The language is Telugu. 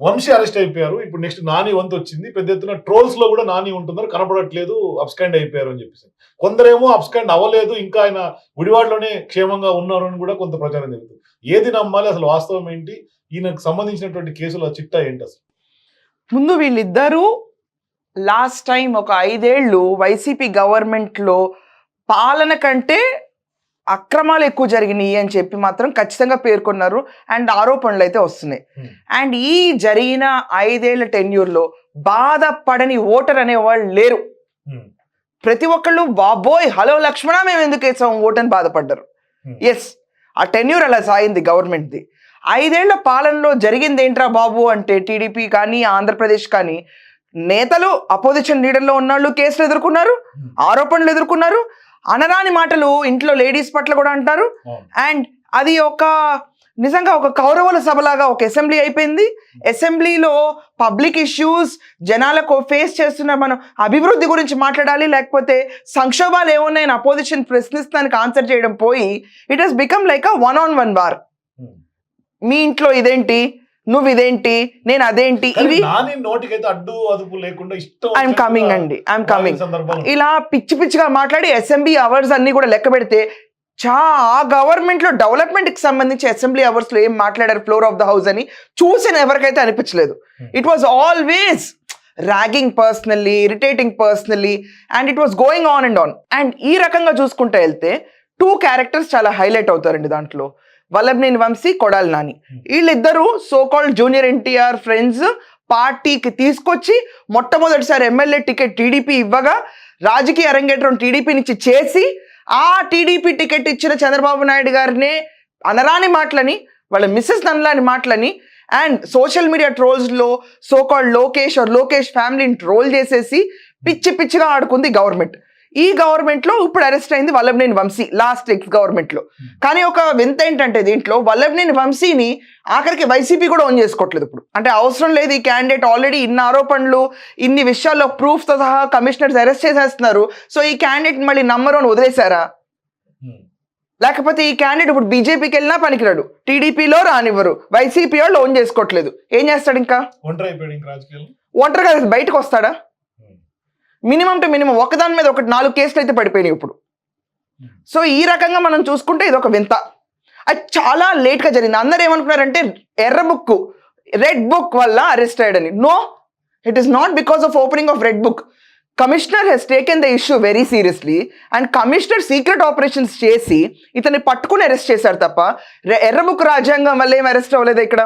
వంశీ అరెస్ట్ అయిపోయారు. ఇప్పుడు నెక్స్ట్ నాని వంతు వచ్చింది. పెద్ద ఎత్తున ట్రోల్స్లో కూడా నాని ఉంటున్నారు. కనపడట్లేదు. అబ్స్కాండ్ అయిపోయారు అని చెప్పేసి. కొందరేమో అబ్స్కాండ్ అవ్వలేదు. ఇంకా ఆయన గుడివాడలోనే క్షేమంగా ఉన్నారు అని కూడా కొంత ప్రచారం జరుగుతుంది. ఏది నమ్మాలి? అసలు వాస్తవం ఏంటి? ఈయనకు సంబంధించినటువంటి కేసుల చిట్టా ఏంటి అసలు? ముందు వీళ్ళిద్దరూ లాస్ట్ టైం ఒక ఐదేళ్ళు వైసీపీ గవర్నమెంట్లో పాలన కంటే అక్రమాలు ఎక్కువ జరిగినాయి అని చెప్పి మాత్రం ఖచ్చితంగా పేర్కొన్నారు అండ్ ఆరోపణలు అయితే వస్తున్నాయి Hmm. అండ్ ఈ జరిగిన ఐదేళ్ళ టెన్యూర్లో బాధపడని ఓటర్ అనేవాళ్ళు లేరు Hmm. ప్రతి ఒక్కళ్ళు బాబోయ్ హలో లక్ష్మణ మేము ఎందుకు వేసాం ఓటని బాధపడ్డారు Hmm. ఎస్ ఆ టెన్యూర్ అలా సాగింది గవర్నమెంట్ది ఐదేళ్ళ పాలనలో జరిగింది ఏంట్రా బాబు అంటే టీడీపీ కానీ ఆంధ్రప్రదేశ్ కానీ నేతలు అపోజిషన్ లీడర్లో ఉన్నవాళ్ళు కేసులు ఎదుర్కొన్నారు Hmm. ఆరోపణలు ఎదుర్కొన్నారు అనరాని మాటలు ఇంట్లో లేడీస్ పట్ల కూడా అంటారు. అండ్ అది ఒక నిజంగా ఒక కౌరవుల సభలాగా ఒక అసెంబ్లీ అయిపోయింది అసెంబ్లీలో పబ్లిక్ ఇష్యూస్ జనాలకు ఫేస్ చేస్తున్న మనం అభివృద్ధి గురించి మాట్లాడాలి లేకపోతే సంక్షోభాలు ఏమున్నాయని అపోజిషన్ ప్రశ్నిస్తానికి ఆన్సర్ చేయడం పోయి it has become like a one on one war Hmm. మీ ఇంట్లో ఇదేంటి నువ్వు ఇదేంటి నేను అదేంటి? ఇవి ఐఎమ్ కమింగ్ అండి. ఐఎమ్ కమింగ్ ఇలా పిచ్చి పిచ్చిగా మాట్లాడి అసెంబ్లీ అవర్స్ అన్ని కూడా లెక్క పెడితే చా ఆ గవర్నమెంట్లో డెవలప్మెంట్కి సంబంధించి అసెంబ్లీ అవర్స్లో ఏం మాట్లాడారు ఫ్లోర్ ఆఫ్ ద హౌస్ అని చూసిన ఎవరికైతే అనిపించలేదు. It was always ragging personally irritating personally and it was going on and on and ఈ రకంగా చూసుకుంటూ వెళ్తే టూ క్యారెక్టర్స్ చాలా హైలైట్ అవుతారండి దాంట్లో. వల్లభనేని వంశీ కొడాలి నాని Hmm. వీళ్ళిద్దరూ so called junior NTR friends పార్టీకి తీసుకొచ్చి మొట్టమొదటిసారి ఎమ్మెల్యే టికెట్ టీడీపీ ఇవ్వగా రాజకీయ అరంగేట్రం టీడీపీ నుంచి చేసి ఆ టీడీపీ టికెట్ ఇచ్చిన చంద్రబాబు నాయుడు గారినే అనరాని మాటలని వాళ్ళ మిస్సెస్ నన్లాని మాటలని and social media ట్రోల్స్లో so called Lokesh or Lokesh ఫ్యామిలీని ట్రోల్ చేసేసి పిచ్చి పిచ్చిగా ఆడుకుంది గవర్నమెంట్ ఈ గవర్నమెంట్లో ఇప్పుడు అరెస్ట్ అయింది వల్లభనేని వంశీ లాస్ట్ ఎక్స్ గవర్నమెంట్లో. కానీ ఒక వింత ఏంటంటే దీంట్లో వల్లభనేని వంశీని ఆఖరికి వైసీపీ కూడా ఓన్ చేసుకోవట్లేదు ఇప్పుడు. అంటే అవసరం లేదు ఈ క్యాండిడేట్ ఆల్రెడీ ఇన్ని ఆరోపణలు ఇన్ని విషయాల్లో ప్రూఫ్తో సహా కమిషనర్స్ అరెస్ట్ చేసేస్తున్నారు. సో ఈ క్యాండిడేట్ మళ్ళీ నంబర్ వన్ వదిలేశారా. లేకపోతే ఈ క్యాండిడేట్ ఇప్పుడు బీజేపీకి వెళ్ళినా పనికిరాడు. టీడీపీలో రానివ్వరు. వైసీపీ వాళ్ళు ఓన్ చేసుకోవట్లేదు. ఏం చేస్తాడు ఇంకా? ఒంటరి ఒంటరిగా బయటకు వస్తాడా? మినిమం టు మినిమం ఒకదాని మీద ఒకటి నాలుగు కేసులు అయితే పడిపోయినాయి ఇప్పుడు. సో ఈ రకంగా మనం చూసుకుంటే ఇది ఒక వింత. అది చాలా లేట్గా జరిగింది. అందరు ఏమనుకున్నారంటే ఎర్ర బుక్ రెడ్ బుక్ వల్ల అరెస్ట్ అయ్యాడని. No it is not because of opening of red book commissioner has taken the issue very seriously and commissioner secret operations చేసి ఇతన్ని పట్టుకుని అరెస్ట్ చేశారు తప్ప ఎర్రబుక్ రాజ్యాంగం వల్ల ఏం అరెస్ట్ అవ్వలేదు ఇక్కడ.